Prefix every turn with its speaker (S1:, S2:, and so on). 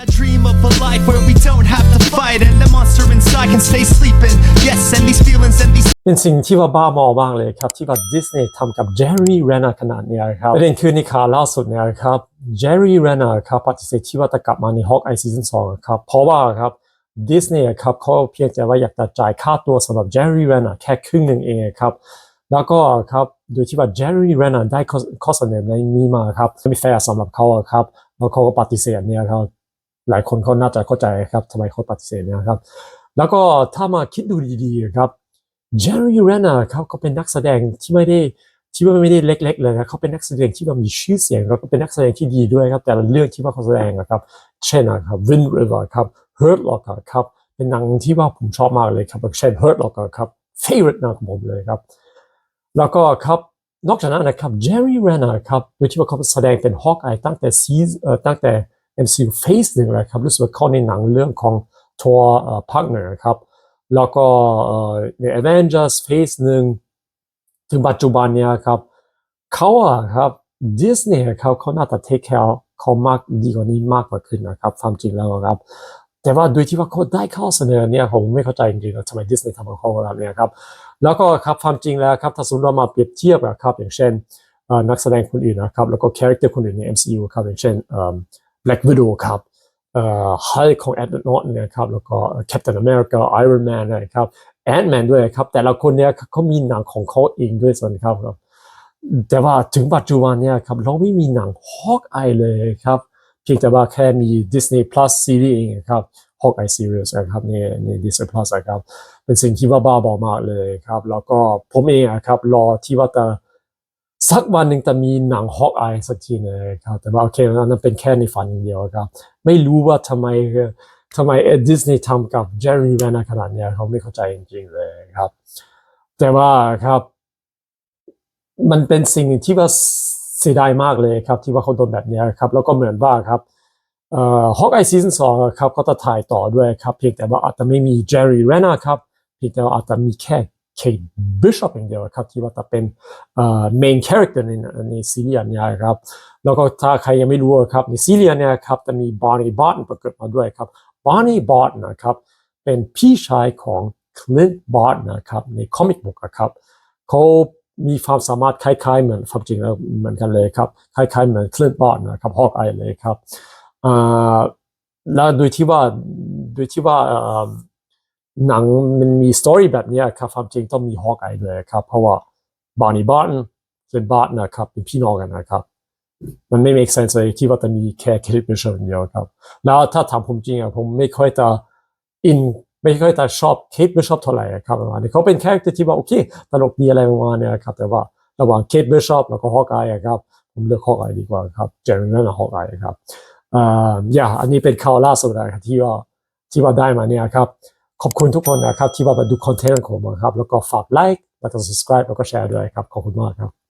S1: I dream of a life where we don't have to fight and the monster inside can stay sleeping. Yes, and these feelings and these
S2: เป็นสิ่งที่ว่าบ้ามอมากเลยครับ ที่ว่าดิสนีย์ทำกับเจอร์รี่เรนาขนาดนี้ครับประเด็นคือในข่าวล่าสุดเนี่ยครับเจอร์รี่เรนาครับปฏิเสธที่ว่าจะกลับมาในฮอกไอซีซั่นสองครับเพราะว่าครับดิสนีย์ครับเขาเพียงแต่ว่าอยากจะจ่ายค่าตัวสำหรับเจอร์รี่เรนาแค่ครึ่งหนึ่งเองครับแล้วก็ครับโดยที่ว่าเจอร์รี่เรนาได้ข้อเสนอในนี้มาครับไม่แฟร์สำหรับเขาครับแล้วเขาก็ปฏิเสธเนี่ยครับ หลายคนเขาน่าจะเข้าใจครับทำไมเขาปฏิเสธเนี่ยครับ แล้วก็ถ้ามาคิดดูดีๆครับเจอร์รี่เรนนาเขาก็เป็นนักแสดงที่ไม่ได้ที่ว่าไม่ได้เล็ก ๆ เลยนะเขาเป็นนักแสดงที่มีชื่อเสียงแล้วก็เป็นนักแสดงที่ดีด้วยครับ แต่ละเรื่องที่ว่าเขาแสดงนะครับเช่นนะครับ Wind River ครับ Hurt Locker ครับเป็นหนังที่ว่าผมชอบมากเลยครับเช่น Hurt Locker ครับ favorite หนังของผมเลยครับ แล้วก็ครับนอกจากนั้นนะครับเจอร์รี่เรนนาครับโดยที่ว่าเขาแสดงเป็นฮอกอายตั้งแต่ซีเอ่อตั้งแต่ MCU Phase หนึ่งเลยครับรู้สึกว่าเขาในหนังเรื่องของ Thor เอ่อ Partner ครับแล้วก็เอ่อใน Avengers Phase หนึ่งถึงปัจจุบันเนี่ยครับเขาอะครับดิสนีย์เขาเขาน่าจะ take care เขามากดีกว่านี้มากกว่าขึ้นนะครับความจริงแล้วครับ แต่ว่าโดยที่ว่าเขาได้ข้อเสนอเนี่ยผมไม่เข้าใจจริงๆว่าทำไมดิสนีย์ทำกับเขาแบบเนี้ยครับแล้วก็ครับความจริงแล้วครับถ้าสมมติเรามาเปรียบเทียบอะครับอย่างเช่นนักแสดงคนอื่นนะครับแล้วก็คาแรคเตอร์คนอื่นใน MCU ครับอย่างเช่น Black Widow ครับเอ่อ Hulk ของ Edward Norton นะครับแล้วก็ Captain America Iron Man นะครับ Ant-Man ด้วยครับ แต่ละคนเนี่ยเขามีหนังของเขาเองด้วยส่วนครับครับ แต่ว่าถึงปัจจุบันเนี่ยครับเราไม่มีหนัง Hawkeye เลยครับเพียงแต่ว่าแค่มี Disney Plus Series เองครับ Hawkeye Series นะครับในใน Disney Plus ครับเป็นสิ่งที่ว่าบ้าบอมากเลยครับ แล้วก็ผมเองอะครับรอที่ว่าจะ สักวันหนึ่งจะมีหนังฮอกอายสักทีนึงครับแต่ว่าโอเคนั้นเป็นแค่ในฝันอย่างเดียวครับ ไม่รู้ว่าทำไมทำไมดิสนีย์ทำกับเจอร์รี่แวนขนาดนี้เขาไม่เข้าใจจริงๆเลยครับ แต่ว่าครับมันเป็นสิ่งที่ว่าเสียดายมากเลยครับ ที่ว่าเขาโดนแบบนี้ครับแล้วก็เหมือนว่าครับเอ่อฮอกไอซีซั่นสองครับเขาจะถ่ายต่อด้วยครับเพียงแต่ว่าอาจจะไม่มีเจอร์รี่เรนาครับเพียงแต่ว่าอาจจะมีแค่ เคทบิชอปอย่างเดียวครับที่ว่าจะเป็นเอ่อ main character ในในซีรีส์อันเนี้ครับแล้วก็ถ้าใครยังไม่รู้ครับในซีรีส์นเนี้ยครับจะมีบาร์นีบอตปรากฏมาด้วยครับบาร์นีบอตนะครับเป็นพี่ชายของคลินต์บอตนะครับในคอมิกบุ๊กครับเขามีความสามารถคล้ายๆเหมือนความจริงแล้วเหมือนกันเลยครับคล้ายๆเหมือนคลินต์บอตนะครับฮอกอายเลยครับแล้วโดยที่ว่าโดยที่ว่า หนังมันมีสตอรี่แบบนี้ครับความจริงต้องมีฮอกอายด้วยครับ เพราะว่าบาร์นีบอตเป็นบอตนะครับเป็นพี่น้องกันนะครับ มันไม่ make sense เลยที่ว่าจะมีแค่เคทบิชอปเดียวครับ แล้วถ้าถามผมจริงอะผมไม่ค่อยจะอินไม่ค่อยจะชอบเคทบิชอปเท่าไหร่ครับประมาณนี้เขาเป็นแค่ที่ว่าโอเคตลกดีอะไรประมาณนี้ครับ แต่ว่าระหว่างเคทบิชอปแล้วก็ฮอกอครับผมเลือกฮอกอดีกว่าครับเจอร์รี่นั่นฮอกอครับอ่าอย่าอันนี้เป็นข่าวล่าสุดนะครับที่ว่าที่ว่าได้มาเนี่ยครับ ขอบคุณทุกคนนะครับที่ว่ามาดูคอนเทนต์ของผมครับ แล้วก็ฝากไลค์แล้วก็ subscribe แล้วก็แชร์ด้วยครับ ขอบคุณมากครับ